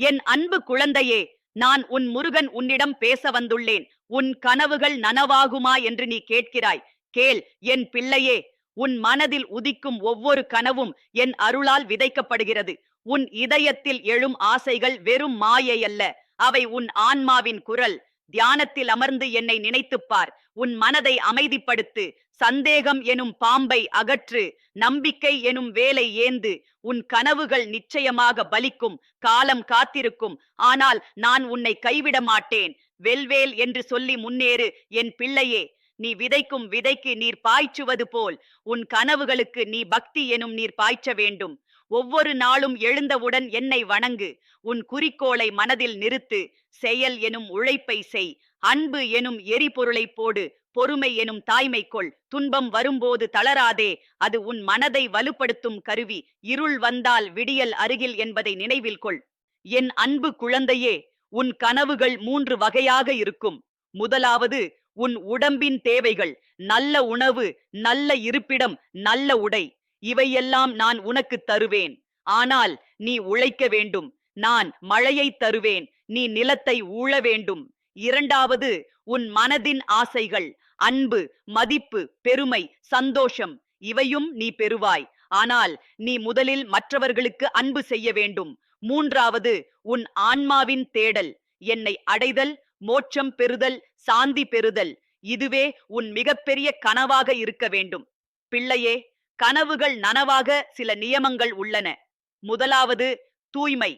என் அன்பு குழந்தையே நான் உன் முருகன் உன்னிடம் பேச வந்துள்ளேன். உன் கனவுகள் நனவாகுமா என்று நீ கேட்கிறாய். கேள் என் பிள்ளையே உன் மனதில் உதிக்கும் ஒவ்வொரு கனவும் என் அருளால் விதைக்கப்படுகிறது. உன் இதயத்தில் எழும் ஆசைகள் வெறும் மாயை அல்ல. அவை உன் ஆன்மாவின் குரல். தியானத்தில் அமர்ந்து என்னை நினைத்துப் பார் உன் மனதை அமைதிப்படுத்து. சந்தேகம் எனும் பாம்பை அகற்று நம்பிக்கை எனும் வேலை ஏந்து உன் கனவுகள் நிச்சயமாக பலிக்கும் காலம் காத்திருக்கும். ஆனால் நான் உன்னை கைவிட மாட்டேன். வெல்வேல் என்று சொல்லி முன்னேறு என் பிள்ளையே. நீ விதைக்கும் விதைக்கு நீர் பாய்ச்சுவது போல் உன் கனவுகளுக்கு நீ பக்தி எனும் நீர் பாய்ச்ச வேண்டும். ஒவ்வொரு நாளும் எழுந்தவுடன் என்னை வணங்கு உன் குறிக்கோளை மனதில் நிறுத்து செயல் எனும் உழைப்பை செய். அன்பு எனும் எரிபொருளை போடு பொறுமை எனும் தாய்மை கொள் துன்பம் வரும்போது தளராதே அது உன் மனதை வலுப்படுத்தும் கருவி. இருள் வந்தால் விடியல் அருகில் என்பதை நினைவில் கொள். என் அன்பு குழந்தையே உன் கனவுகள் மூன்று வகையாக இருக்கும். முதலாவது உன் உடம்பின் தேவைகள். நல்ல உணவு நல்ல இருப்பிடம் நல்ல உடை. இவையெல்லாம் நான் உனக்கு தருவேன். ஆனால் நீ உழைக்க வேண்டும். நான் மழையை தருவேன். நீ நிலத்தை ஊழ வேண்டும். இரண்டாவது உன் மனதின் ஆசைகள் அன்பு மதிப்பு பெருமை சந்தோஷம் இவையும் நீ பெறுவாய். ஆனால் நீ முதலில் மற்றவர்களுக்கு அன்பு செய்ய வேண்டும். மூன்றாவது உன் ஆன்மாவின் தேடல் என்னை அடைதல் மோட்சம் பெறுதல் சாந்தி பெறுதல் இதுவே உன் மிகப்பெரிய கனவாக இருக்க வேண்டும். பிள்ளையே கனவுகள் நனவாக சில நியமங்கள் உள்ளன. முதலாவது தூய்மை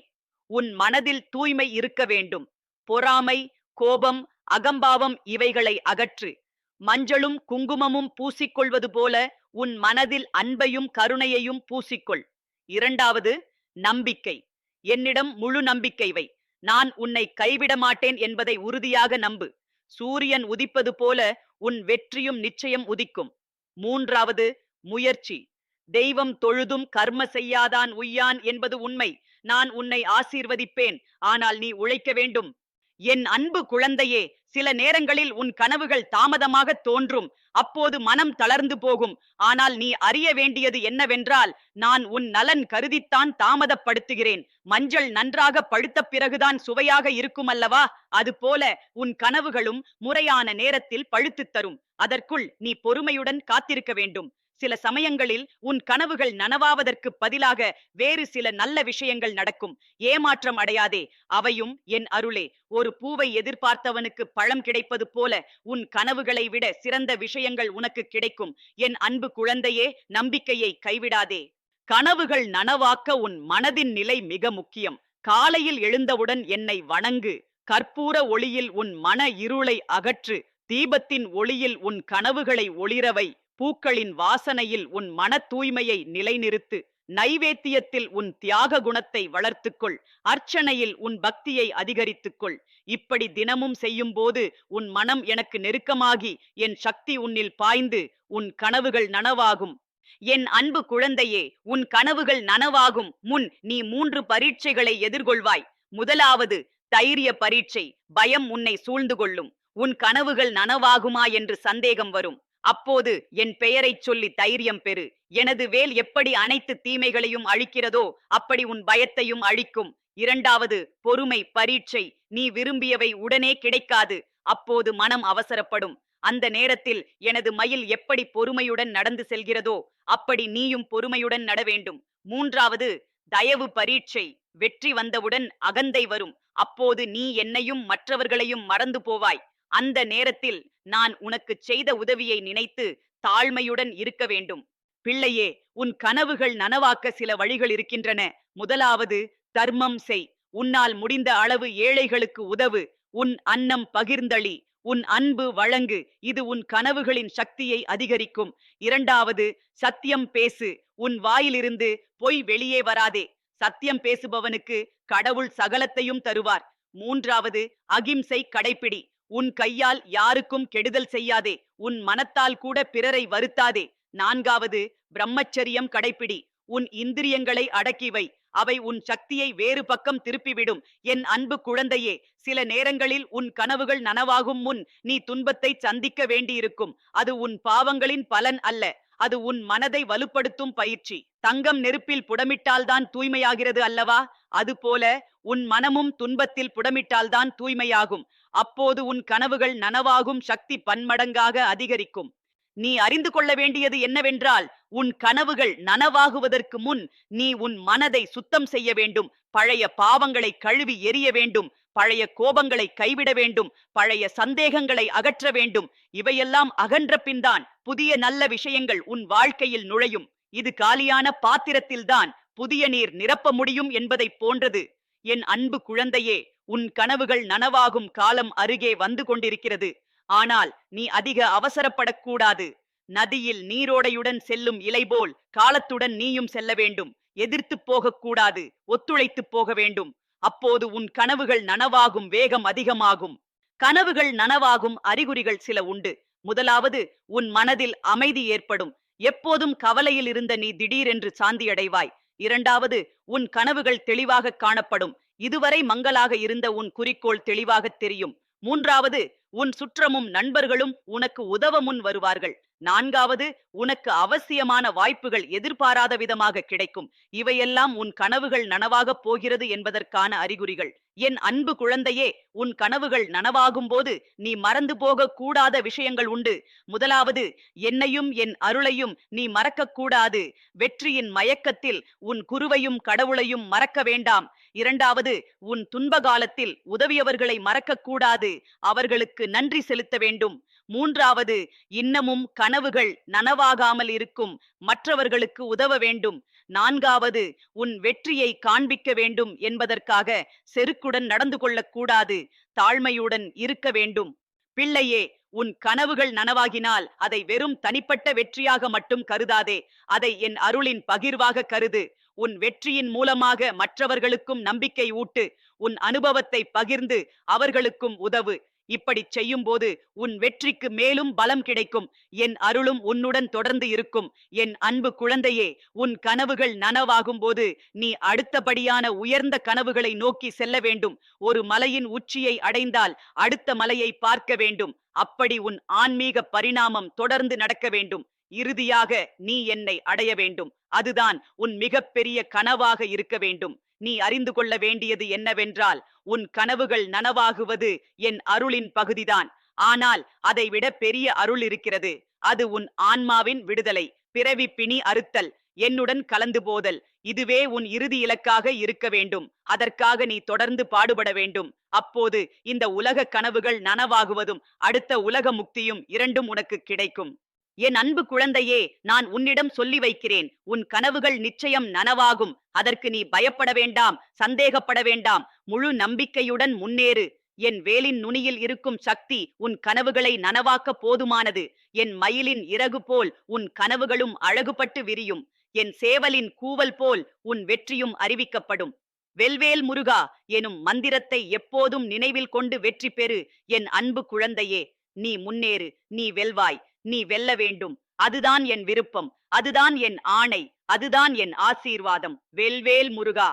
உன் மனதில் தூய்மை இருக்க வேண்டும். பொறாமை கோபம் அகம்பாவம் இவைகளை அகற்று. மஞ்சளும் குங்குமமும் பூசிக்கொள்வது போல உன் மனதில் அன்பையும் கருணையையும் பூசிக்கொள். இரண்டாவது நம்பிக்கை. என்னிடம் முழு நம்பிக்கை வை. நான் உன்னை கைவிட மாட்டேன் என்பதை உறுதியாக நம்பு. சூரியன் உதிப்பது போல உன் வெற்றியும் நிச்சயம் உதிக்கும். மூன்றாவது முயற்சி. தெய்வம் தொழுதும் கர்ம செய்யாதான் உய்யான் என்பது உண்மை. நான் உன்னை ஆசீர்வதிப்பேன். ஆனால் நீ உழைக்க வேண்டும். என் அன்பு குழந்தையே சில நேரங்களில் உன் கனவுகள் தாமதமாக தோன்றும். அப்போது மனம் தளர்ந்து போகும். ஆனால் நீ அறிய வேண்டியது என்னவென்றால் நான் உன் நலன் கருதித்தான் தாமதப்படுத்துகிறேன். மஞ்சள் நன்றாக பழுத்த பிறகுதான் சுவையாக இருக்கும் அல்லவா அதுபோல உன் கனவுகளும் முறையான நேரத்தில் பழுத்துத் தரும். அதற்குள் நீ பொறுமையுடன் காத்திருக்க வேண்டும். சில சமயங்களில் உன் கனவுகள் நனவாவதற்கு பதிலாக வேறு சில நல்ல விஷயங்கள் நடக்கும். ஏமாற்றம் அடையாதே. அவையும் என் அருளே. ஒரு பூவை எதிர்பார்த்தவனுக்கு பழம் கிடைப்பது போல உன் கனவுகளை விட சிறந்த விஷயங்கள் உனக்கு கிடைக்கும். என் அன்பு குழந்தையே நம்பிக்கையை கைவிடாதே. கனவுகள் நனவாக்க உன் மனதின் நிலை மிக முக்கியம். காலையில் எழுந்தவுடன் என்னை வணங்கு. கற்பூர ஒளியில் உன் மன இருளை அகற்று. தீபத்தின் ஒளியில் உன் கனவுகளை ஒளிரவை. பூக்களின் வாசனையில் உன் மன தூய்மையை நிலைநிறுத்து நைவேத்தியத்தில் உன் தியாக குணத்தை வளர்த்துக்கொள் அர்ச்சனையில் உன் பக்தியை அதிகரித்துக்கொள். இப்படி தினமும் செய்யும்போது உன் மனம் எனக்கு நெருக்கமாகி என் சக்தி உன்னில் பாய்ந்து உன் கனவுகள் நனவாகும். என் அன்பு குழந்தையே உன் கனவுகள் நனவாகும். முன் நீ மூன்று பரீட்சைகளை எதிர்கொள்வாய். முதலாவது தைரிய பரீட்சை. பயம் உன்னை சூழ்ந்து கொள்ளும். உன் கனவுகள் நனவாகுமா என்று சந்தேகம் வரும். அப்போது என் பெயரைச் சொல்லி தைரியம் பெறு. எனது வேல் எப்படி அனைத்து தீமைகளையும் அழிக்கிறதோ அப்படி உன் பயத்தையும் அழிக்கும். இரண்டாவது பொறுமை பரீட்சை நீ விரும்பியவை உடனே கிடைக்காது. அப்போது மனம் அவசரப்படும். அந்த நேரத்தில் எனது மயில் எப்படி பொறுமையுடன் நடந்து செல்கிறதோ அப்படி நீயும் பொறுமையுடன் நட வேண்டும். மூன்றாவது தயவு பரீட்சை. வெற்றி வந்தவுடன் அகந்தை வரும். அப்போது நீ என்னையும் மற்றவர்களையும் மறந்து போவாய். அந்த நேரத்தில் நான் உனக்கு செய்த உதவியை நினைத்து தாழ்மையுடன் இருக்க வேண்டும். பிள்ளையே உன் கனவுகள் நனவாக்க சில வழிகள் இருக்கின்றன. முதலாவது தர்மம் செய். உன்னால் முடிந்த அளவு ஏழைகளுக்கு உதவு. உன் அன்னம் பகிர்ந்தளி. உன் அன்பு வழங்கு. இது உன் கனவுகளின் சக்தியை அதிகரிக்கும். இரண்டாவது சத்தியம் பேசு. உன் வாயிலிருந்து பொய் வெளியே வராதே. சத்தியம் பேசுபவனுக்கு கடவுள் சகலத்தையும் தருவார். மூன்றாவது அகிம்சை கடைப்பிடி. உன் கையால் யாருக்கும் கெடுதல் செய்யாதே. உன் மனத்தால் கூட பிறரை வருத்தாதே. நான்காவது பிரம்மச்சரியம் கடைப்பிடி. உன் இந்திரியங்களை அடக்கி வை. அவை உன் சக்தியை வேறு பக்கம் திருப்பிவிடும். என் அன்பு குழந்தையே சில நேரங்களில் உன் கனவுகள் நனவாகும் முன் நீ துன்பத்தை சந்திக்க வேண்டியிருக்கும். அது உன் பாவங்களின் பலன் அல்ல. அது உன் மனதை வலுப்படுத்தும் பயிற்சி. தங்கம் நெருப்பில் புடமிட்டால்தான் தூய்மையாகிறது அல்லவா? அதுபோல உன் மனமும் துன்பத்தில் புடமிட்டால்தான் தூய்மையாகும். அப்போது உன் கனவுகள் நனவாகும் சக்தி பன்மடங்காக அதிகரிக்கும். நீ அறிந்து கொள்ள வேண்டியது என்னவென்றால் உன் கனவுகள் நனவாகுவதற்கு முன் நீ உன் மனதை சுத்தம் செய்ய வேண்டும். பழைய பாவங்களை கழுவி எறிய வேண்டும் பழைய கோபங்களை கைவிட வேண்டும் பழைய சந்தேகங்களை அகற்ற வேண்டும். இவையெல்லாம் அகன்ற பின்தான் புதிய நல்ல விஷயங்கள் உன் வாழ்க்கையில் நுழையும். இது காலியான பாத்திரத்தில்தான் புதிய நீர் நிரப்ப முடியும் என்பதைப் போன்றது. என் அன்பு குழந்தையே உன் கனவுகள் நனவாகும் காலம் அருகே வந்து கொண்டிருக்கிறது. ஆனால் நீ அதிக அவசரப்படக்கூடாது. நதியில் நீரோடையுடன் செல்லும் இலை போல் காலத்துடன் நீயும் செல்ல வேண்டும். எதிர்த்து போகக்கூடாது ஒத்துழைத்து போக வேண்டும். அப்போது உன் கனவுகள் நனவாகும் வேகம் அதிகமாகும். கனவுகள் நனவாகும் அறிகுறிகள் சில உண்டு. முதலாவது உன் மனதில் அமைதி ஏற்படும். எப்போதும் கவலையில் இருந்த நீ திடீரென்று சாந்தியடைவாய். இரண்டாவது உன் கனவுகள் தெளிவாக காணப்படும். இதுவரை மங்கலாக இருந்த உன் குறிக்கோள் தெளிவாக தெரியும். மூன்றாவது உன் சுற்றமும் நண்பர்களும் உனக்கு உதவ முன் வருவார்கள். நான்காவது உனக்கு அவசியமான வாய்ப்புகள் எதிர்பாராத விதமாக கிடைக்கும். இவையெல்லாம் உன் கனவுகள் நனவாகப் போகிறது என்பதற்கான அறிகுறிகள். என் அன்பு குழந்தையே உன் கனவுகள் நனவாகும் போது நீ மறந்து போக கூடாத விஷயங்கள் உண்டு. முதலாவது என்னையும் என் அருளையும் நீ மறக்க கூடாது. வெற்றியின் மயக்கத்தில் உன் குருவையும் கடவுளையும் மறக்க வேண்டாம். இரண்டாவது உன் துன்ப காலத்தில் உதவியவர்களை மறக்க கூடாது. அவர்களுக்கு நன்றி செலுத்த வேண்டும். மூன்றாவது இன்னமும் கனவுகள் நனவாகாமல் இருக்கும் மற்றவர்களுக்கு உதவ வேண்டும். நான்காவது உன் வெற்றியை காண்பிக்க வேண்டும் என்பதற்காக செருக்குடன் நடந்து கொள்ளக்கூடாது தாழ்மையுடன் இருக்க வேண்டும். பிள்ளையே உன் கனவுகள் நனவாகினால் அதை வெறும் தனிப்பட்ட வெற்றியாக மட்டும் கருதாதே அதை என் அருளின் பகிர்வாக கருது. உன் வெற்றியின் மூலமாக மற்றவர்களுக்கும் நம்பிக்கை ஊட்டு உன் அனுபவத்தை பகிர்ந்து அவர்களுக்கும் உதவு. இப்படி செய்யும்போது உன் வெற்றிக்கு மேலும் பலம் கிடைக்கும். என் அருளும் உன்னுடன் தொடர்ந்து இருக்கும். என் அன்பு குழந்தையே உன் கனவுகள் நனவாகும் போது நீ அடுத்தபடியான உயர்ந்த கனவுகளை நோக்கி செல்ல வேண்டும். ஒரு மலையின் உச்சியை அடைந்தால் அடுத்த மலையை பார்க்க வேண்டும். அப்படி உன் ஆன்மீக பரிணாமம் தொடர்ந்து நடக்க வேண்டும். இறுதியாக நீ என்னை அடைய வேண்டும். அதுதான் உன் மிகப்பெரிய கனவாக இருக்க வேண்டும். நீ அறிந்து கொள்ள வேண்டியது என்னவென்றால் உன் கனவுகள் நனவாகுவது என் அருளின் பகுதிதான். ஆனால் அதைவிட பெரிய அருள் இருக்கிறது. அது உன் ஆன்மாவின் விடுதலை பிறவி பிணி அறுத்தல் என்னுடன் கலந்து போதல். இதுவே உன் இறுதி இலக்காக இருக்க வேண்டும். அதற்காக நீ தொடர்ந்து பாடுபட வேண்டும். அப்போது இந்த உலக கனவுகள் நனவாகுவதும் அடுத்த உலக முக்தியும் இரண்டும் உனக்கு கிடைக்கும். என் அன்பு குழந்தையே நான் உன்னிடம் சொல்லி வைக்கிறேன். உன் கனவுகள் நிச்சயம் நனவாகும். அதற்கு நீ பயப்பட வேண்டாம் சந்தேகப்பட வேண்டாம். முழு நம்பிக்கையுடன் முன்னேறு. என் வேலின் நுனியில் இருக்கும் சக்தி உன் கனவுகளை நனவாக்க போதுமானது. என் மயிலின் இறகு போல் உன் கனவுகளும் அழகுபட்டு விரியும். என் சேவலின் கூவல் போல் உன் வெற்றியும் அறிவிக்கப்படும். வெல்வேல் முருகா எனும் மந்திரத்தை எப்போதும் நினைவில் கொண்டு வெற்றி பெறு. என் அன்பு குழந்தையே நீ முன்னேறு நீ வெல்வாய். நீ வெல்ல வேண்டும். அதுதான் என் விருப்பம். அதுதான் என் ஆணை. அதுதான் என் ஆசீர்வாதம். வெல்வேல் முருகா.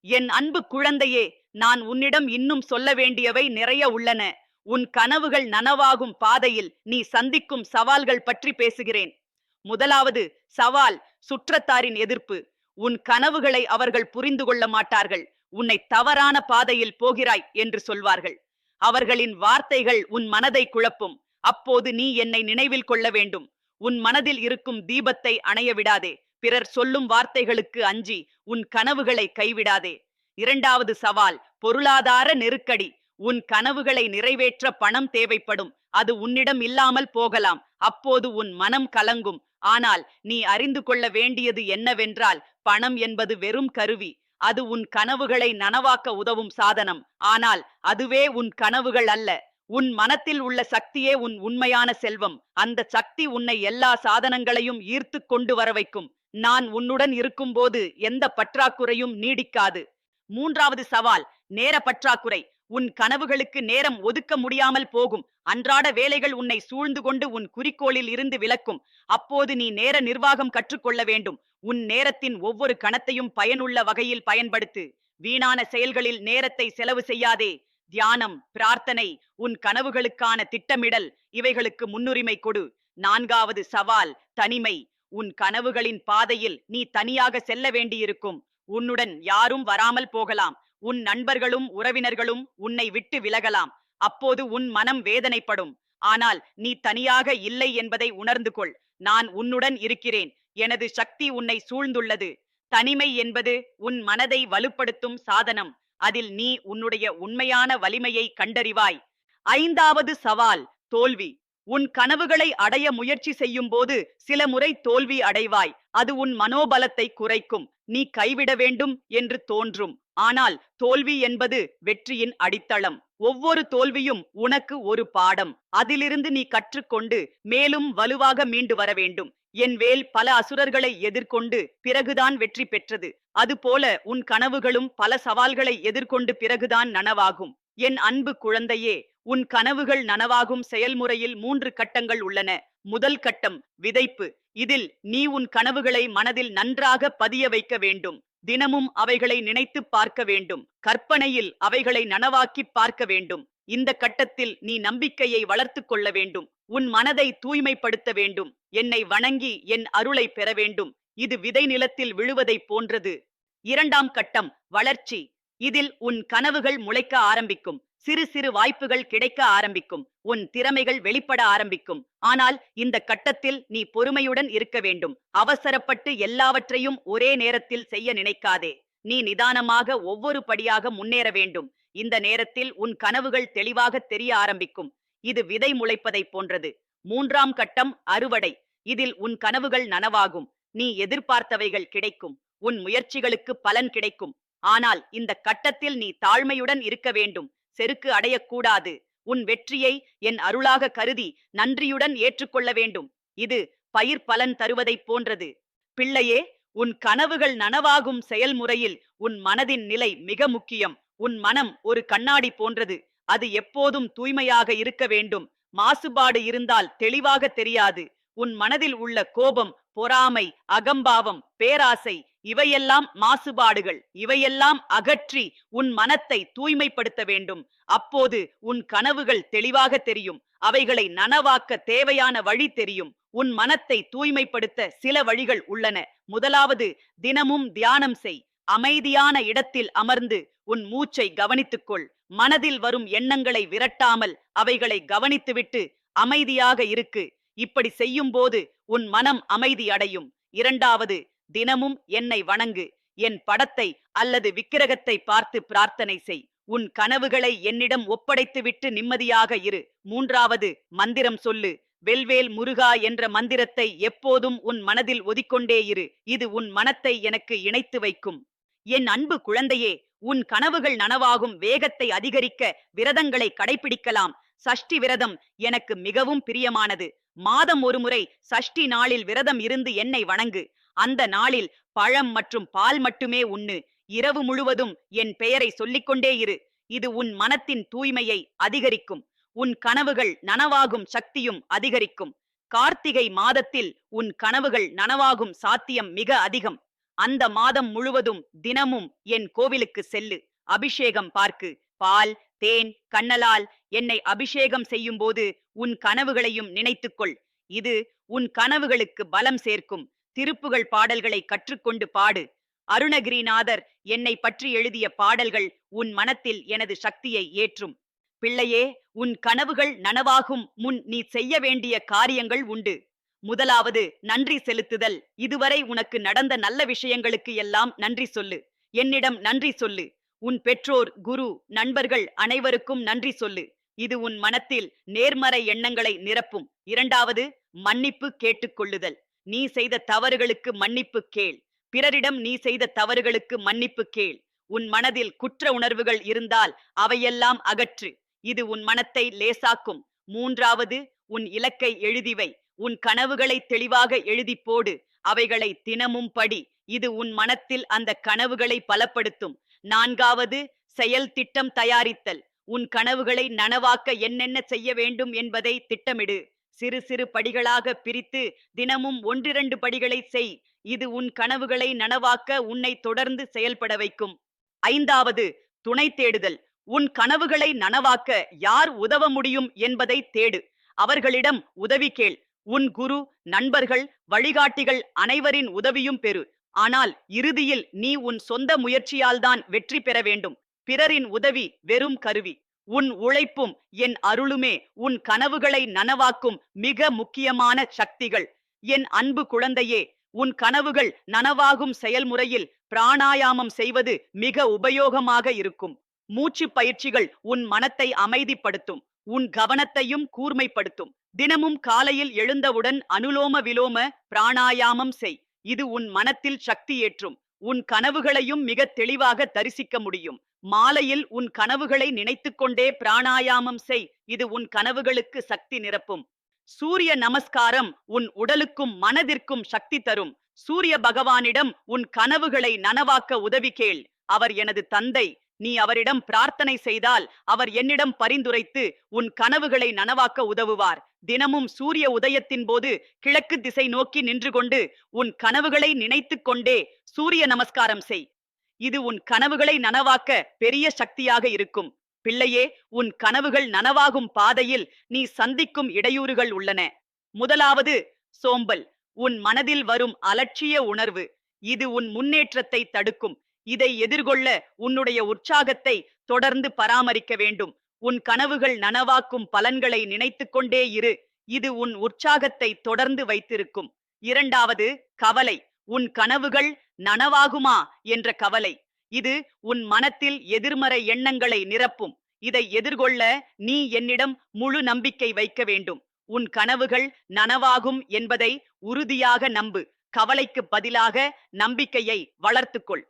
என் அன்பு குழந்தையே நான் உன்னிடம் இன்னும் சொல்ல வேண்டியவை நிறைய உள்ளன. உன் கனவுகள் நனவாகும் பாதையில் நீ சந்திக்கும் சவால்கள் பற்றி பேசுகிறேன். முதலாவது சவால் சுற்றத்தாரின் எதிர்ப்பு. உன் கனவுகளை அவர்கள் புரிந்து கொள்ள மாட்டார்கள். உன்னை தவறான பாதையில் போகிறாய் என்று சொல்வார்கள். அவர்களின் வார்த்தைகள் உன் மனதை குழப்பும். அப்போது நீ என்னை நினைவில் கொள்ள வேண்டும். உன் மனதில் இருக்கும் தீபத்தை அணைய விடாதே. பிறர் சொல்லும் வார்த்தைகளுக்கு அஞ்சி உன் கனவுகளை கைவிடாதே. இரண்டாவது சவால் பொருளாதார நெருக்கடி. உன் கனவுகளை நிறைவேற்ற பணம் தேவைப்படும். அது உன்னிடம் இல்லாமல் போகலாம். அப்போது உன் மனம் கலங்கும். ஆனால் நீ அறிந்து கொள்ள வேண்டியது என்னவென்றால் பணம் என்பது வெறும் கருவி. அது உன் கனவுகளை நனவாக்க உதவும் சாதனம். ஆனால் அதுவே உன் கனவுகள் அல்ல. உன் மனத்தில் உள்ள சக்தியே உன் உண்மையான செல்வம். அந்த சக்தி உன்னை எல்லா சாதனங்களையும் ஈர்த்து கொண்டு வர வைக்கும். நான் உன்னுடன் இருக்கும்போது எந்த பற்றாக்குறையும் நீடிக்காது. மூன்றாவது சவால் நேர பற்றாக்குறை. உன் கனவுகளுக்கு நேரம் ஒதுக்க முடியாமல் போகும். அன்றாட வேலைகள் உன்னை சூழ்ந்து கொண்டு உன் குறிக்கோளில் இருந்து விலக்கும். அப்போது நீ நேர நிர்வாகம் கற்றுக்கொள்ள வேண்டும். உன் நேரத்தின் ஒவ்வொரு கணத்தையும் பயனுள்ள வகையில் பயன்படுத்து. வீணான செயல்களில் நேரத்தை செலவு செய்யாதே. தியானம் பிரார்த்தனை உன் கனவுகளுக்கான திட்டமிடல் இவைகளுக்கு முன்னுரிமை கொடு. நான்காவது சவால் தனிமை. உன் கனவுகளின் பாதையில் நீ தனியாக செல்ல வேண்டியிருக்கும். உன்னுடன் யாரும் வராமல் போகலாம். உன் நண்பர்களும் உறவினர்களும் உன்னை விட்டு விலகலாம். அப்போது உன் மனம் வேதனைப்படும். ஆனால் நீ தனியாக இல்லை என்பதை உணர்ந்து கொள். நான் உன்னுடன் இருக்கிறேன். எனது சக்தி உன்னை சூழ்ந்துள்ளது. தனிமை என்பது உன் மனதை வலுப்படுத்தும் சாதனம். அதில் நீ உன்னுடைய உண்மையான வலிமையை கண்டறிவாய். ஐந்தாவது சவால் தோல்வி. உன் கனவுகளை அடைய முயற்சி செய்யும் போது சில முறை தோல்வி அடைவாய். அது உன் மனோபலத்தை குறைக்கும். நீ கைவிட வேண்டும் என்று தோன்றும். ஆனால் தோல்வி என்பது வெற்றியின் அடித்தளம். ஒவ்வொரு தோல்வியும் உனக்கு ஒரு பாடம். அதிலிருந்து நீ கற்றுக்கொண்டு மேலும் வலுவாக மீண்டு வர வேண்டும். என் வேல் பல அசுரர்களை எதிர்கொண்டு பிறகுதான் வெற்றி பெற்றது. அதுபோல உன் கனவுகளும் பல சவால்களை எதிர்கொண்டு பிறகுதான் நனவாகும். என் அன்பு குழந்தையே உன் கனவுகள் நனவாகும் செயல்முறையில் மூன்று கட்டங்கள் உள்ளன. முதல் கட்டம் விதைப்பு. இதில் நீ உன் கனவுகளை மனதில் நன்றாக பதிய வைக்க வேண்டும். தினமும் அவைகளை நினைத்து பார்க்க வேண்டும். கற்பனையில் அவைகளை நனவாக்கி பார்க்க வேண்டும். இந்த கட்டத்தில் நீ நம்பிக்கையை வளர்த்துக் கொள்ள வேண்டும். உன் மனதை தூய்மைப்படுத்த வேண்டும். என்னை வணங்கி என் அருளை பெற வேண்டும். இது விதை நிலத்தில் விழுவதைப் போன்றது. இரண்டாம் கட்டம் வளர்ச்சி. இதில் உன் கனவுகள் முளைக்க ஆரம்பிக்கும். சிறு சிறு வாய்ப்புகள் கிடைக்க ஆரம்பிக்கும். உன் திறமைகள் வெளிப்பட ஆரம்பிக்கும். ஆனால் இந்த கட்டத்தில் நீ பொறுமையுடன் இருக்க வேண்டும். அவசரப்பட்டு எல்லாவற்றையும் ஒரே நேரத்தில் செய்ய நினைக்காதே. நீ நிதானமாக ஒவ்வொரு படியாக முன்னேற வேண்டும். இந்த நேரத்தில் உன் கனவுகள் தெளிவாக தெரிய ஆரம்பிக்கும். இது விதை முளைப்பதைப் போன்றது. மூன்றாம் கட்டம் அறுவடை. இதில் உன் கனவுகள் நனவாகும். நீ எதிர்பார்த்தவைகள் கிடைக்கும். உன் முயற்சிகளுக்கு பலன் கிடைக்கும். ஆனால் இந்த கட்டத்தில் நீ தாழ்மையுடன் இருக்க வேண்டும். செருக்கு அடையக்கூடாது. உன் வெற்றியை என் அருளாக கருதி நன்றியுடன் ஏற்றுக்கொள்ள வேண்டும். இது பயிர் பலன் தருவதைப் போன்றது. பிள்ளையே உன் கனவுகள் நனவாகும் செயல்முறையில் உன் மனதின் நிலை மிக முக்கியம். உன் மனம் ஒரு கண்ணாடி போன்றது. அது எப்போதும் தூய்மையாக இருக்க வேண்டும். மாசுபாடு இருந்தால் தெளிவாக தெரியாது. உன் மனதில் உள்ள கோபம் பொறாமை அகம்பாவம் பேராசை இவையெல்லாம் மாசுபாடுகள். இவையெல்லாம் அகற்றி உன் மனத்தை தூய்மைப்படுத்த வேண்டும். அப்போது உன் கனவுகள் தெளிவாக தெரியும். அவைகளை நனவாக்க தேவையான வழி தெரியும். உன் மனத்தை தூய்மைப்படுத்த சில வழிகள் உள்ளன. முதலாவது தினமும் தியானம் செய். அமைதியான இடத்தில் அமர்ந்து உன் மூச்சை கவனித்துக்கொள். மனதில் வரும் எண்ணங்களை விரட்டாமல் அவைகளை கவனித்துவிட்டு அமைதியாக இருக்கு. இப்படி செய்யும் போது உன் மனம் அமைதி அடையும். இரண்டாவது தினமும் என்னை வணங்கு. என் படத்தை அல்லது விக்கிரகத்தை பார்த்து பிரார்த்தனை செய். உன் கனவுகளை என்னிடம் ஒப்படைத்துவிட்டு நிம்மதியாக இரு. மூன்றாவது மந்திரம் சொல்லு. வெல்வேல் முருகா என்ற மந்திரத்தை எப்போதும் உன் மனதில் ஒதிக்கொண்டே இரு. இது உன் மனத்தை எனக்கு இணைத்து வைக்கும். என் அன்பு குழந்தையே உன் கனவுகள் நனவாகும் வேகத்தை அதிகரிக்க விரதங்களை கடைபிடிக்கலாம். சஷ்டி விரதம் எனக்கு மிகவும் பிரியமானது. மாதம் ஒருமுறை சஷ்டி நாளில் விரதம் இருந்து என்னை வணங்கு. அந்த நாளில் பழம் மற்றும் பால் மட்டுமே உண்ணு. இரவு முழுவதும் என் பெயரை சொல்லிக்கொண்டே இரு. இது உன் மனத்தின் தூய்மையை அதிகரிக்கும். உன் கனவுகள் நனவாகும் சக்தியும் அதிகரிக்கும். கார்த்திகை மாதத்தில் உன் கனவுகள் நனவாகும் சாத்தியம் மிக அதிகம். அந்த மாதம் முழுவதும் தினமும் என் கோவிலுக்கு செல்லு. அபிஷேகம் பார்க்கு. பால் தேன் கண்ணலால் என்னை அபிஷேகம் செய்யும் போது உன் கனவுகளையும் நினைத்துக்கொள். இது உன் கனவுகளுக்கு பலம் சேர்க்கும். திருப்புகள் பாடல்களை கற்றுக்கொண்டு பாடு. அருணகிரிநாதர் என்னை பற்றி எழுதிய பாடல்கள் உன் மனத்தில் எனது சக்தியை ஏற்றும். பிள்ளையே உன் கனவுகள் நனவாகும். முன் நீ செய்ய வேண்டிய காரியங்கள் உண்டு. முதலாவது நன்றி செலுத்துதல். இதுவரை உனக்கு நடந்த நல்ல விஷயங்களுக்கு எல்லாம் நன்றி சொல்லு. என்னிடம் நன்றி சொல்லு. உன் பெற்றோர் குரு நண்பர்கள் அனைவருக்கும் நன்றி சொல்லு. இது உன் மனத்தில் நேர்மறை எண்ணங்களை நிரப்பும். இரண்டாவது மன்னிப்பு கேட்டுக்கொள்ளுதல். நீ செய்த தவறுகளுக்கு மன்னிப்பு கேள். பிறரிடம் நீ செய்த தவறுகளுக்கு மன்னிப்பு கேள். உன் மனதில் குற்ற உணர்வுகள் இருந்தால் அவையெல்லாம் அகற்று. இது உன் மனத்தை லேசாக்கும். மூன்றாவது உன் இலக்கை எழுதிவை. உன் கனவுகளை தெளிவாக எழுதி போடு. அவைகளை தினமும் படி. இது உன் மனத்தில் அந்த கனவுகளை பலப்படுத்தும். நான்காவது செயல் திட்டம் தயாரித்தல். உன் கனவுகளை நனவாக்க என்னென்ன செய்ய வேண்டும் என்பதை திட்டமிடு. சிறு சிறு படிகளாக பிரித்து தினமும் ஒன்றிரண்டு படிகளை செய். இது உன் கனவுகளை நனவாக்க உன்னை தொடர்ந்து செயல்பட வைக்கும். ஐந்தாவது துணை தேடுதல். உன் கனவுகளை நனவாக்க யார் உதவ முடியும் என்பதை தேடு. அவர்களிடம் உதவி கேள். உன் குரு நண்பர்கள் வழிகாட்டிகள் அனைவரின் உதவியும் பெறு. ஆனால் இறுதியில் நீ உன் சொந்த முயற்சியால்தான் வெற்றி பெற வேண்டும். பிறரின் உதவி வெறும் கருவி. உன் உழைப்பும் என் அருளுமே உன் கனவுகளை நனவாக்கும் மிக முக்கியமான சக்திகள். என் அன்பு குழந்தையே உன் கனவுகள் நனவாகும் செயல்முறையில் பிராணாயாமம் செய்வது மிக உபயோகமாக இருக்கும். மூச்சு பயிற்சிகள் உன் மனத்தை அமைதிப்படுத்தும். உன் கவனத்தையும் கூர்மைப்படுத்தும். தினமும் காலையில் எழுந்தவுடன் அனுலோம விலோம பிராணாயாமம் செய். இது உன் மனத்தில் சக்தி ஏற்றும். உன் கனவுகளையும் மிக தெளிவாக தரிசிக்க முடியும். மாலையில் உன் கனவுகளை நினைத்துக்கொண்டே பிராணாயாமம் செய். இது உன் கனவுகளுக்கு சக்தி நிரப்பும். சூரிய நமஸ்காரம் உன் உடலுக்கும் மனதிற்கும் சக்தி தரும். சூரிய பகவானிடம் உன் கனவுகளை நனவாக்க உதவி கேள். அவர் எனது தந்தை. நீ அவரிடம் பிரார்த்தனை செய்தால் அவர் என்னிடம் பரிந்துரைத்து உன் கனவுகளை நனவாக்க உதவுவார். தினமும் சூரிய உதயத்தின் போது கிழக்கு திசை நோக்கி நின்று கொண்டு உன் கனவுகளை நினைத்துக் கொண்டே சூரிய நமஸ்காரம் செய். இது உன் கனவுகளை நனவாக்க பெரிய சக்தியாக இருக்கும். பிள்ளையே உன் கனவுகள் நனவாகும் பாதையில் நீ சந்திக்கும் இடையூறுகள் உள்ளன. முதலாவது சோம்பல். உன் மனதில் வரும் அலட்சிய உணர்வு. இது உன் முன்னேற்றத்தை தடுக்கும். இதை எதிர்கொள்ள உன்னுடைய உற்சாகத்தை தொடர்ந்து பராமரிக்க வேண்டும். உன் கனவுகள் நனவாக்கும் பலன்களை நினைத்து கொண்டே இரு. இது உன் உற்சாகத்தை தொடர்ந்து வைத்திருக்கும். இரண்டாவது கவலை. உன் கனவுகள் நனவாகுமா என்ற கவலை. இது உன் மனத்தில் எதிர்மறை எண்ணங்களை நிரப்பும். இதை எதிர்கொள்ள நீ என்னிடம் முழு நம்பிக்கை வைக்க வேண்டும். உன் கனவுகள் நனவாகும் என்பதை உறுதியாக நம்பு. கவலைக்கு பதிலாக நம்பிக்கையை வளர்த்துக்கொள்.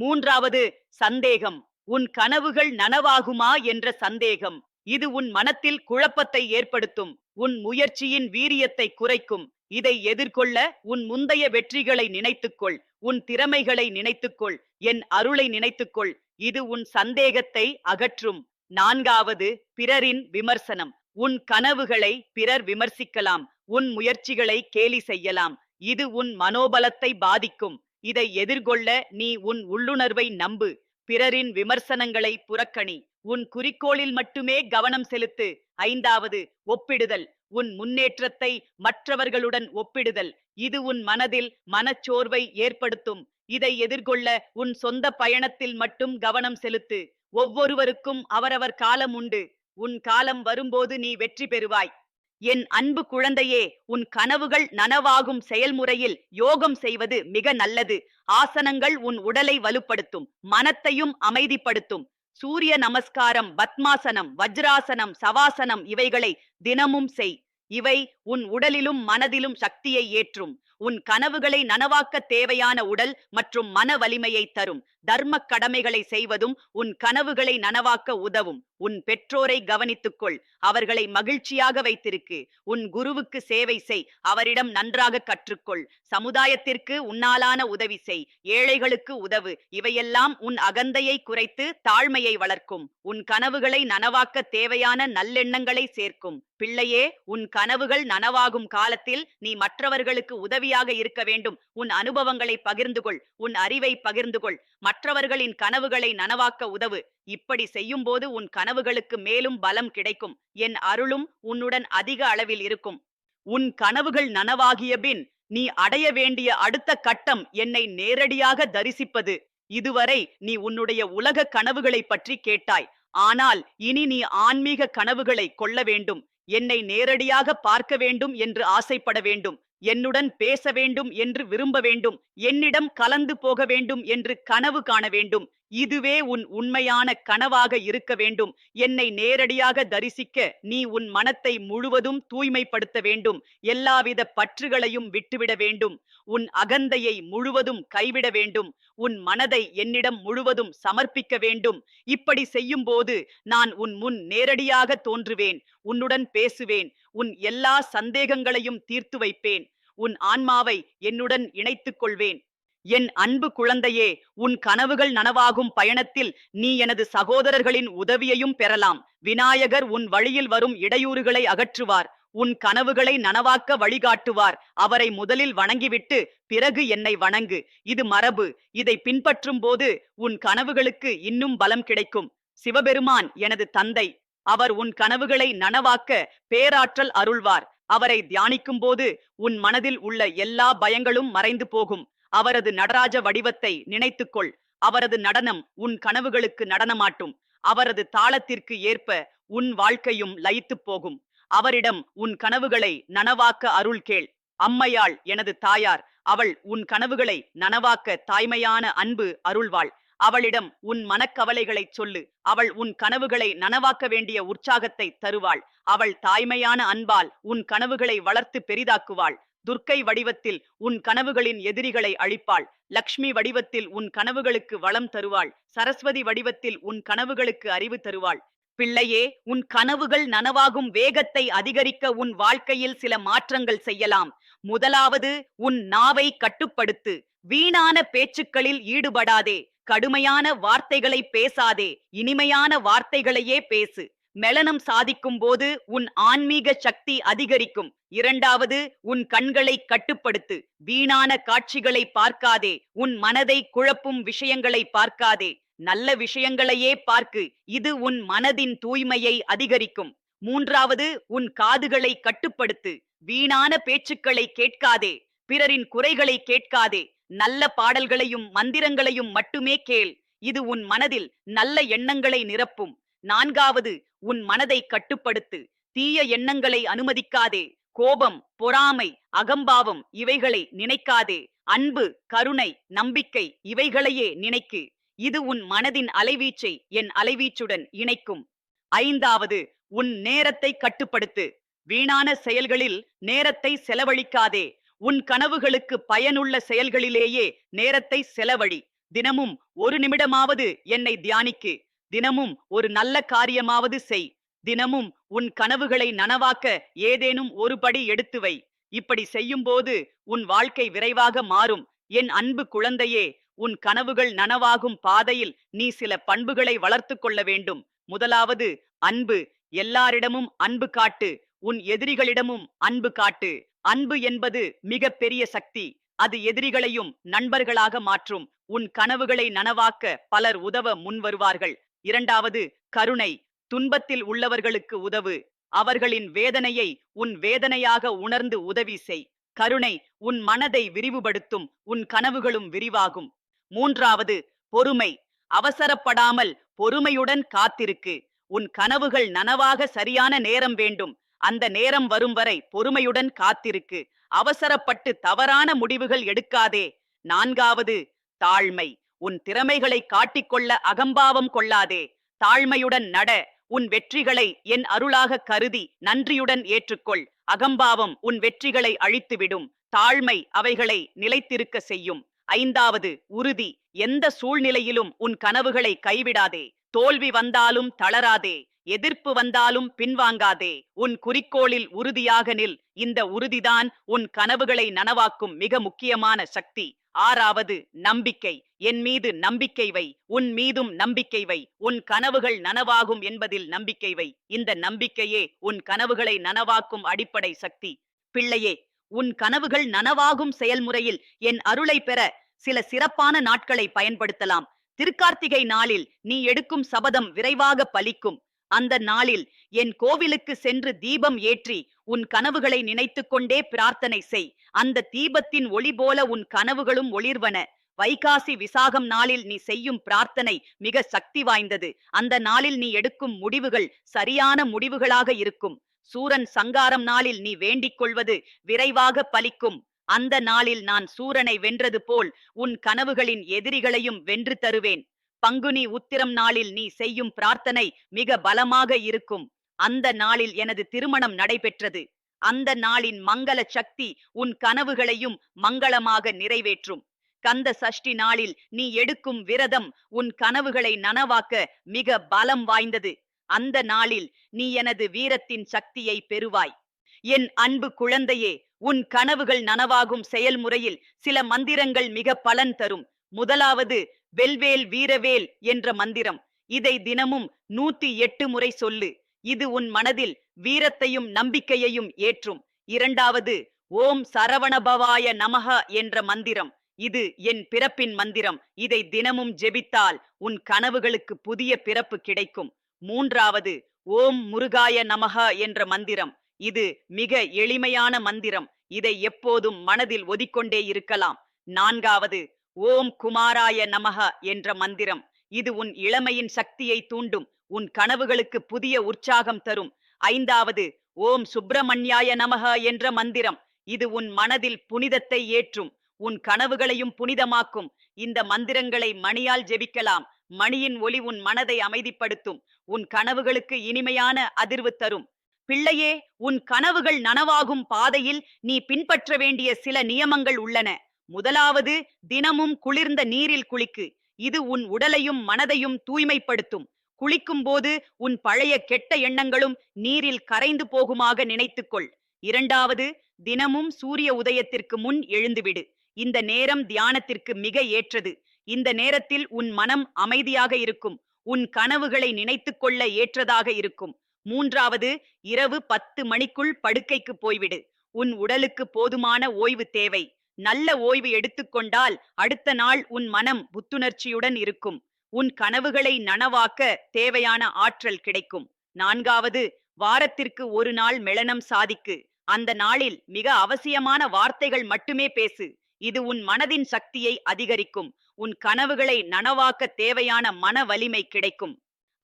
மூன்றாவது சந்தேகம் உன் கனவுகள் நனவாகுமா? என்ற சந்தேகம். இது உன் மனத்தில் குழப்பத்தை ஏற்படுத்தும் உன் முயற்சியின் வீரியத்தை குறைக்கும். இதை எதிர்கொள்ள உன் முந்தைய வெற்றிகளை நினைத்துக்கொள் உன் திறமைகளை நினைத்துக்கொள் என் அருளை நினைத்துக்கொள். இது உன் சந்தேகத்தை அகற்றும். நான்காவது பிறரின் விமர்சனம். உன் கனவுகளை பிறர் விமர்சிக்கலாம் உன் முயற்சிகளை கேலி செய்யலாம். இது உன் மனோபலத்தை பாதிக்கும். இதை எதிர்கொள்ள நீ உன் உள்ளுணர்வை நம்பு. பிறரின் விமர்சனங்களை புறக்கணி. உன் குறிக்கோளில் மட்டுமே கவனம் செலுத்து. ஐந்தாவது ஒப்பிடுதல். உன் முன்னேற்றத்தை மற்றவர்களுடன் ஒப்பிடுதல். இது உன் மனதில் மனச்சோர்வை ஏற்படுத்தும். இதை எதிர்கொள்ள உன் சொந்த பயணத்தில் மட்டும் கவனம் செலுத்து. ஒவ்வொருவருக்கும் அவரவர் காலம் உண்டு. உன் காலம் வரும்போது நீ வெற்றி பெறுவாய். என் அன்பு குழந்தையே உன் கனவுகள் நனவாகும் செயல்முறையில் யோகம் செய்வது மிக நல்லது. ஆசனங்கள் உன் உடலை வலுப்படுத்தும் மனத்தையும் அமைதிப்படுத்தும். சூரிய நமஸ்காரம் பத்மாசனம் வஜ்ராசனம் சவாசனம் இவைகளை தினமும் செய். இவை உன் உடலிலும் மனதிலும் சக்தியை ஏற்றும். உன் கனவுகளை நனவாக்க தேவையான உடல் மற்றும் மன வலிமையை தரும். தர்ம கடமைகளை செய்வதும் உன் கனவுகளை நனவாக்க உதவும். உன் பெற்றோரை கவனித்துக்கொள். அவர்களை மகிழ்ச்சியாக வைத்திருக்கு. உன் குருவுக்கு சேவை செய். அவரிடம் நன்றாக கற்றுக்கொள். சமுதாயத்திற்கு உன்னாலான உதவி செய். ஏழைகளுக்கு உதவு. இவையெல்லாம் உன் அகந்தையை குறைத்து தாழ்மையை வளர்க்கும். உன் கனவுகளை நனவாக்க தேவையான நல்லெண்ணங்களை சேர்க்கும். பிள்ளையே உன் கனவுகள் நனவாகும் காலத்தில் நீ மற்றவர்களுக்கு உதவியாக இருக்க வேண்டும். உன் அனுபவங்களை பகிர்ந்து கொள் உன் அறிவை பகிர்ந்து கொள் மற்றவர்களின் கனவுகளை நனவாக்க உதவு. இப்படி செய்யும்போது உன் கனவுகளுக்கு மேலும் பலம் கிடைக்கும். என் அருளும் உன்னுடன் அதிக அளவில் இருக்கும். உன் கனவுகள் நனவாகிய பின் நீ அடைய வேண்டிய அடுத்த கட்டம் என்னை நேரடியாக தரிசிப்பது. இதுவரை நீ உன்னுடைய உலக கனவுகளை பற்றி கேட்டாய். ஆனால் இனி நீ ஆன்மீக கனவுகளை கொள்ள வேண்டும். என்னை நேரடியாக பார்க்க வேண்டும் என்று ஆசைப்பட வேண்டும். என்னுடன் பேச வேண்டும் என்று விரும்ப வேண்டும். என்னிடம் கலந்து போக வேண்டும் என்று கனவு காண வேண்டும். இதுவே உன் உண்மையான கனவாக இருக்க வேண்டும். என்னை நேரடியாக தரிசிக்க நீ உன் மனத்தை முழுவதும் தூய்மைப்படுத்த வேண்டும். எல்லாவித பற்றுகளையும் விட்டுவிட வேண்டும். உன் அகந்தையை முழுவதும் கைவிட வேண்டும். உன் மனதை என்னிடம் முழுவதும் சமர்ப்பிக்க வேண்டும். இப்படி செய்யும்போது நான் உன் முன் நேரடியாக தோன்றுவேன். உன்னுடன் பேசுவேன். உன் எல்லா சந்தேகங்களையும் தீர்த்து வைப்பேன். உன் ஆன்மாவை என்னுடன் இணைத்துக் கொள்வேன். என் அன்பு குழந்தையே உன் கனவுகள் நனவாகும் பயணத்தில் நீ எனது சகோதரர்களின் உதவியையும் பெறலாம். விநாயகர் உன் வழியில் வரும் இடையூறுகளை அகற்றுவார். உன் கனவுகளை நனவாக்க வழிகாட்டுவார். அவரை முதலில் வணங்கிவிட்டு பிறகு என்னை வணங்கு. இது மரபு. இதை பின்பற்றும் போது உன் கனவுகளுக்கு இன்னும் பலம் கிடைக்கும். சிவபெருமான் எனது தந்தை. அவர் உன் கனவுகளை நனவாக்க பேராற்றல் அருள்வார். அவரை தியானிக்கும் போது உன் மனதில் உள்ள எல்லா பயங்களும் மறைந்து போகும். அவரது நடராஜ வடிவத்தை நினைத்துக்கொள். அவரது நடனம் உன் கனவுகளுக்கு நடனமாட்டும். அவரது தாளத்திற்கு ஏற்ப உன் வாழ்க்கையும் லயித்துப் போகும். அவரிடம் உன் கனவுகளை நனவாக்க அருள் கேள். அம்மையாள் எனது தாயார் அவள் உன் கனவுகளை நனவாக்க தாய்மையான அன்பு அருள்வாள். அவளிடம் உன் மனக்கவலைகளைச் சொல்லு. அவள் உன் கனவுகளை நனவாக்க வேண்டிய உற்சாகத்தை தருவாள். அவள் தாய்மையான அன்பால் உன் கனவுகளை வளர்த்து பெரிதாக்குவாள். துர்க்கை வடிவத்தில் உன் கனவுகளின் எதிரிகளை அழிப்பாள். லக்ஷ்மி வடிவத்தில் உன் கனவுகளுக்கு வளம் தருவாள். சரஸ்வதி வடிவத்தில் உன் கனவுகளுக்கு அறிவு தருவாள். பிள்ளையே உன் கனவுகள் நனவாகும் வேகத்தை அதிகரிக்க உன் வாழ்க்கையில் சில மாற்றங்கள் செய்யலாம். முதலாவது உன் நாவை கட்டுப்படுத்து. வீணான பேச்சுக்களில் ஈடுபடாதே. கடுமையான வார்த்தைகளை பேசாதே. இனிமையான வார்த்தைகளையே பேசு. மெலனம் சாதிக்கும் போது உன் ஆன்மீக சக்தி அதிகரிக்கும். இரண்டாவது உன் கண்களை கட்டுப்படுத்து. வீணான காட்சிகளை பார்க்காதே. உன் மனதை குழப்பும் விஷயங்களை பார்க்காதே. நல்ல விஷயங்களையே பார்க்கு. இது உன் மனதின் தூய்மையை அதிகரிக்கும். மூன்றாவது உன் காதுகளை கட்டுப்படுத்து. வீணான பேச்சுக்களை கேட்காதே. பிறரின் குறைகளை கேட்காதே. நல்ல பாடல்களையும் மந்திரங்களையும் மட்டுமே கேள். இது உன் மனதில் நல்ல எண்ணங்களை நிரப்பும். நான்காவது உன் மனதை கட்டுப்படுத்து. தீய எண்ணங்களை அனுமதிக்காதே. கோபம் பொறாமை அகம்பாவம் இவைகளை நினைக்காதே. அன்பு கருணை நம்பிக்கை இவைகளையே நினைக்கு. இது உன் மனதின் அலைவீச்சை என் அலைவீச்சுடன் இணைக்கும். ஐந்தாவது உன் நேரத்தை கட்டுப்படுத்து. வீணான செயல்களில் நேரத்தை செலவழிக்காதே. உன் கனவுகளுக்கு பயனுள்ள செயல்களிலேயே நேரத்தை செலவழி. தினமும் ஒரு நிமிடமாவது என்னை தியானிக்கு. தினமும் ஒரு நல்ல காரியமாவது செய். தினமும் உன் கனவுகளை நனவாக்க ஏதேனும் ஒரு படி எடுத்து வை. இப்படி செய்யும்போது உன் வாழ்க்கை விரைவாக மாறும். என் அன்பு குழந்தையே உன் கனவுகள் நனவாகும் பாதையில் நீ சில பண்புகளை வளர்த்து கொள்ள வேண்டும். முதலாவது அன்பு. எல்லாரிடமும் அன்பு காட்டு. உன் எதிரிகளிடமும் அன்பு காட்டு. அன்பு என்பது மிக பெரிய சக்தி. அது எதிரிகளையும் நண்பர்களாக மாற்றும். உன் கனவுகளை நனவாக்க பலர் உதவ முன்வருவார்கள். இரண்டாவது கருணை. துன்பத்தில் உள்ளவர்களுக்கு உதவு. அவர்களின் வேதனையை உன் வேதனையாக உணர்ந்து உதவி செய். கருணை உன் மனதை விரிவுபடுத்தும் உன் கனவுகளும் விரிவாகும். மூன்றாவது பொறுமை. அவசரப்படாமல் பொறுமையுடன் காத்திருக்கு. உன் கனவுகள் நனவாக சரியான நேரம் வேண்டும். அந்த நேரம் வரும் வரை பொறுமையுடன் காத்திருக்கு. அவசரப்பட்டு தவறான முடிவுகள் எடுக்காதே. நான்காவது தாழ்மை. உன் திறமைகளை காட்டிக்கொள்ள அகம்பாவம் கொள்ளாதே. தாழ்மையுடன் நட. உன் வெற்றிகளை என் அருளாக கருதி நன்றியுடன் ஏற்றுக்கொள். அகம்பாவம் உன் வெற்றிகளை அழித்துவிடும். தாழ்மை அவைகளை நிலைத்திருக்க செய்யும். ஐந்தாவது உறுதி. எந்த சூழ்நிலையிலும் உன் கனவுகளை கைவிடாதே. தோல்வி வந்தாலும் தளராதே. எதிர்ப்பு வந்தாலும் பின்வாங்காதே. உன் குறிக்கோளில் உறுதியாக நில். இந்த உறுதிதான் உன் கனவுகளை நனவாக்கும் மிக முக்கியமான சக்தி. ஆறாவது நம்பிக்கை. என் மீது நம்பிக்கை வை. உன் மீதும் நம்பிக்கை வை. உன் கனவுகள் நனவாகும் என்பதில் நம்பிக்கை வை. இந்த நம்பிக்கையே உன் கனவுகளை நனவாக்கும் அடிப்படை சக்தி. பிள்ளையே உன் கனவுகள் நனவாகும் செயல்முறையில் என் அருளை பெற சில சிறப்பான நாட்களை பயன்படுத்தலாம். திருக்கார்த்திகை நாளில் நீ எடுக்கும் சபதம் விரைவாக பலிக்கும். அந்த நாளில் என் கோவிலுக்கு சென்று தீபம் ஏற்றி உன் கனவுகளை நினைத்துக் கொண்டே பிரார்த்தனை செய். அந்த தீபத்தின் ஒளி போல உன் கனவுகளும் ஒளிர்வன. வைகாசி விசாகம் நாளில் நீ செய்யும் பிரார்த்தனை மிக சக்தி வாய்ந்தது. அந்த நாளில் நீ எடுக்கும் முடிவுகள் சரியான முடிவுகளாக இருக்கும். சூரன் சங்காரம் நாளில் நீ வேண்டிக் கொள்வது விரைவாக பலிக்கும். அந்த நாளில் நான் சூரனை வென்றது போல் உன் கனவுகளின் எதிரிகளையும் வென்று தருவேன். பங்குனி உத்திரம் நாளில் நீ செய்யும் பிரார்த்தனை மிக பலமாக இருக்கும். அந்த நாளில் எனது திருமணம் நடைபெற்றது. அந்த நாளின் மங்கள சக்தி உன் கனவுகளையும் மங்களமாக நிறைவேற்றும். கந்த சஷ்டி நாளில் நீ எடுக்கும் விரதம் உன் கனவுகளை நனவாக்க மிக பலம் வாய்ந்தது. அந்த நாளில் நீ எனது வீரத்தின் சக்தியை பெறுவாய். என் அன்பு குழந்தையே உன் கனவுகள் நனவாகும் செயல்முறையில் சில மந்திரங்கள் மிக பலன் தரும். முதலாவது வெல்வேல் வீரவேல் என்ற மந்திரம். இதை தினமும் நூத்தி எட்டு முறை சொல்லு. இது உன் மனதில் வீரத்தையும் நம்பிக்கையையும் ஏற்றும். இரண்டாவது ஓம் சரவணபவாய நமக என்ற மந்திரம். இது என் பிறப்பின் மந்திரம். இதை தினமும் ஜெபித்தால் உன் கனவுகளுக்கு புதிய பிறப்பு கிடைக்கும். மூன்றாவது ஓம் முருகாய நமக என்ற மந்திரம். இது மிக எளிமையான மந்திரம். இதை எப்போதும் மனதில் ஒதிக்கொண்டே இருக்கலாம். நான்காவது ஓம் குமாராய நமக என்ற மந்திரம். இது உன் இளமையின் சக்தியை தூண்டும். உன் கனவுகளுக்கு புதிய உற்சாகம் தரும். ஐந்தாவது ஓம் சுப்பிரமணியாய நமக என்ற மந்திரம். இது உன் மனதில் புனிதத்தை ஏற்றும். உன் கனவுகளையும் புனிதமாக்கும். இந்த மந்திரங்களை மணியால் ஜெபிக்கலாம். மணியின் ஒளி உன் மனதை அமைதிப்படுத்தும். உன் கனவுகளுக்கு இனிமையான அதிர்வு தரும். பிள்ளையே உன் கனவுகள் நனவாகும் பாதையில் நீ பின்பற்ற வேண்டிய சில நியமங்கள் உள்ளன. முதலாவது தினமும் குளிர்ந்த நீரில் குளிக்கு. இது உன் உடலையும் மனதையும் தூய்மைப்படுத்தும். குளிக்கும் போது உன் பழைய கெட்ட எண்ணங்களும் நீரில் கரைந்து போகுமாக நினைத்துக்கொள். இரண்டாவது தினமும் சூரிய உதயத்திற்கு முன் எழுந்துவிடு. இந்த நேரம் தியானத்திற்கு மிக ஏற்றது. இந்த நேரத்தில் உன் மனம் அமைதியாக இருக்கும். உன் கனவுகளை நினைத்துக் கொள்ள ஏற்றதாக இருக்கும். மூன்றாவது இரவு பத்து மணிக்குள் படுக்கைக்கு போய்விடு. உன் உடலுக்கு போதுமான ஓய்வு தேவை. நல்ல ஓய்வு எடுத்துக்கொண்டால் அடுத்த நாள் உன் மனம் புத்துணர்ச்சியுடன் இருக்கும். உன் கனவுகளை நனவாக்க தேவையான ஆற்றல் கிடைக்கும். நான்காவது வாரத்திற்கு ஒரு நாள் மெளனம் சாதிக்கு. அந்த நாளில் மிக அவசியமான வார்த்தைகள் மட்டுமே பேசு. இது உன் மனதின் சக்தியை அதிகரிக்கும். உன் கனவுகளை நனவாக்க தேவையான மன வலிமை கிடைக்கும்.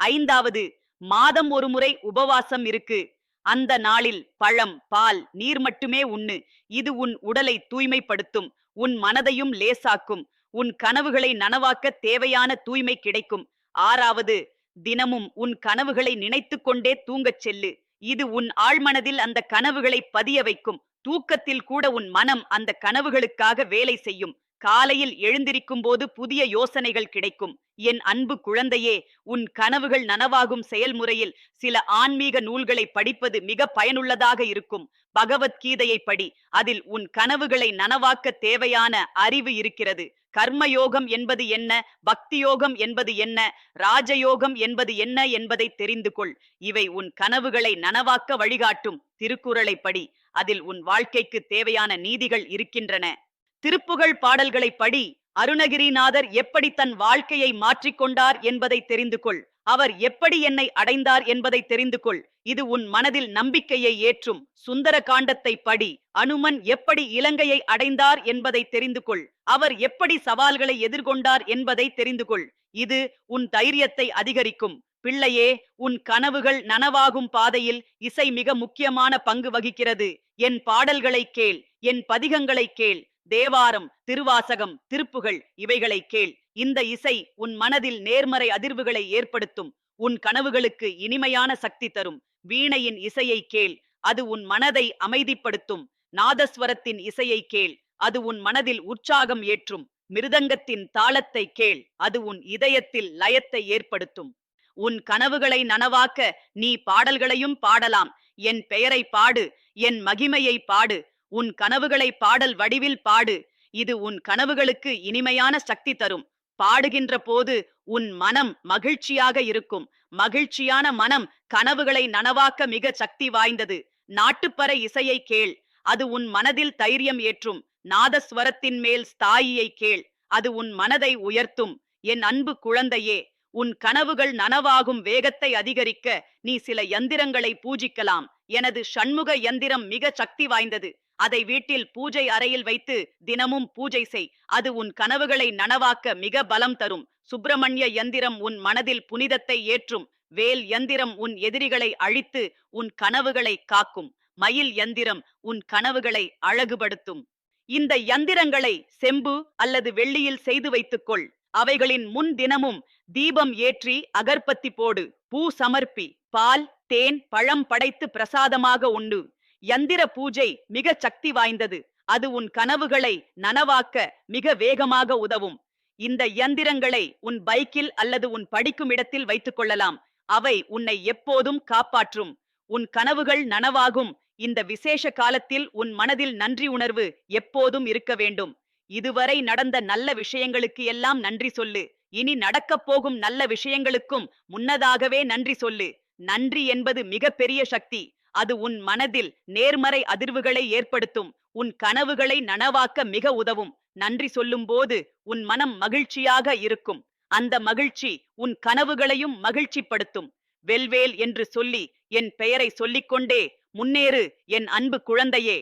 ஐந்தாவது மாதம் ஒரு முறை உபவாசம் இருக்கு. அந்த நாளில் பழம் பால் நீர் மட்டுமே உண்ணு. இது உன் உடலை தூய்மைப்படுத்தும். உன் மனதையும் லேசாக்கும். உன் கனவுகளை நனவாக்க தேவையான தூய்மை கிடைக்கும். ஆறாவது தினமும் உன் கனவுகளை நினைத்துக் கொண்டே தூங்கச் செல்லு. இது உன் ஆழ்மனதில் அந்த கனவுகளை பதிய வைக்கும். தூக்கத்தில் கூட உன் மனம் அந்த கனவுகளுக்காக வேலை செய்யும். காலையில் எழுந்திருக்கும் போது புதிய யோசனைகள் கிடைக்கும். என் அன்பு குழந்தையே உன் கனவுகள் நனவாகும் செயல்முறையில் சில ஆன்மீக நூல்களை படிப்பது மிக பயனுள்ளதாக இருக்கும். பகவத்கீதையை படி அதில் உன் கனவுகளை நனவாக்க தேவையான அறிவு இருக்கிறது. கர்மயோகம் என்பது என்ன? பக்தி யோகம் என்பது என்ன? ராஜயோகம் என்பது என்ன என்பதை தெரிந்து கொள். இவை உன் கனவுகளை நனவாக்க வழிகாட்டும் திருக்குறளை படி அதில் உன் வாழ்க்கைக்கு தேவையான நீதிகள் இருக்கின்றன. திருப்புகழ் பாடல்களை படி அருணகிரிநாதர் எப்படி தன் வாழ்க்கையை மாற்றிக்கொண்டார் என்பதை தெரிந்து கொள். அவர் எப்படி என்னை அடைந்தார் என்பதை தெரிந்து கொள். இது உன் மனதில் நம்பிக்கையை ஏற்றும். சுந்தர காண்டத்தை படி அனுமன் எப்படி இலங்கையை அடைந்தார் என்பதை தெரிந்து கொள். அவர் எப்படி சவால்களை எதிர்கொண்டார் என்பதை தெரிந்து கொள். இது உன் தைரியத்தை அதிகரிக்கும். பிள்ளையே உன் கனவுகள் நனவாகும் பாதையில் இசை மிக முக்கியமான பங்கு வகிக்கிறது. என் பாடல்களை கேள். என் பதிகங்களை கேள். தேவாரம் திருவாசகம் திருப்புகள் இவைகளை கேள். இந்த இசை உன் மனதில் நேர்மறை அதிர்வுகளை ஏற்படுத்தும். உன் கனவுகளுக்கு இனிமையான சக்தி தரும். வீணையின் இசையை கேள். அது உன் மனதை அமைதிப்படுத்தும். நாதஸ்வரத்தின் இசையை கேள். அது உன் மனதில் உற்சாகம் ஏற்றும். மிருதங்கத்தின் தாளத்தை கேள். அது உன் இதயத்தில் லயத்தை ஏற்படுத்தும். உன் கனவுகளை நனவாக்க நீ பாடல்களையும் பாடலாம். என் பெயரை பாடு. என் மகிமையை பாடு. உன் கனவுகளை பாடல் வடிவில் பாடு. இது உன் கனவுகளுக்கு இனிமையான சக்தி தரும். பாடுகின்ற போது உன் மனம் மகிழ்ச்சியாக இருக்கும். மகிழ்ச்சியான மனம் கனவுகளை நனவாக்க மிக சக்தி வாய்ந்தது. நாட்டுப்பற இசையை கேள். அது உன் மனதில் தைரியம் ஏற்றும். நாதஸ்வரத்தின் மேல் ஸ்தாயியை கேள். அது உன் மனதை உயர்த்தும். என் அன்பு குழந்தையே உன் கனவுகள் நனவாகும் வேகத்தை அதிகரிக்க நீ சில யந்திரங்களை பூஜிக்கலாம். எனது சண்முக யந்திரம் மிக சக்தி வாய்ந்தது. அதை வீட்டில் பூஜை அறையில் வைத்து தினமும் பூஜை செய். அது உன் கனவுகளை நனவாக்க மிக பலம் தரும். சுப்பிரமணிய யந்திரம் உன் மனதில் புனிதத்தை ஏற்றும். வேல் யந்திரம் உன் எதிரிகளை அழித்து உன் கனவுகளை காக்கும். மயில் யந்திரம் உன் கனவுகளை அழகுபடுத்தும். இந்த யந்திரங்களை செம்பு அல்லது வெள்ளியில் செய்து வைத்துக்கொள். அவைகளின் முன் தினமும் தீபம் ஏற்றி அகர்பத்தி போடு. பூ சமர்ப்பி. பால் தேன் பழம் படைத்து பிரசாதமாக உண்டு. யந்திர பூஜை மிக சக்தி வாய்ந்தது. அது உன் கனவுகளை நனவாக்க மிக வேகமாக உதவும். இந்த யந்திரங்களை உன் பைக்கில் அல்லது உன் படிக்கும் இடத்தில் வைத்துக் கொள்ளலாம். அவை உன்னை எப்போதும் காப்பாற்றும். உன் கனவுகள் நனவாகும். இந்த விசேஷ காலத்தில் உன் மனதில் நன்றி உணர்வு எப்போதும் இருக்க வேண்டும். இதுவரை நடந்த நல்ல விஷயங்களுக்கு எல்லாம் நன்றி சொல்லு. இனி நடக்கப் போகும் நல்ல விஷயங்களுக்கும் முன்னதாகவே நன்றி சொல்லு. நன்றி என்பது மிகப்பெரிய சக்தி. அது உன் மனதில் நேர்மறை அதிர்வுகளை ஏற்படுத்தும். உன் கனவுகளை நனவாக்க மிக உதவும். நன்றி சொல்லும்போது உன் மனம் மகிழ்ச்சியாக இருக்கும். அந்த மகிழ்ச்சி உன் கனவுகளையும் மகிழ்ச்சிப்படுத்தும். வெல்வேல் என்று சொல்லி என் பெயரை சொல்லிக்கொண்டே முன்னேறு என் அன்பு குழந்தையே!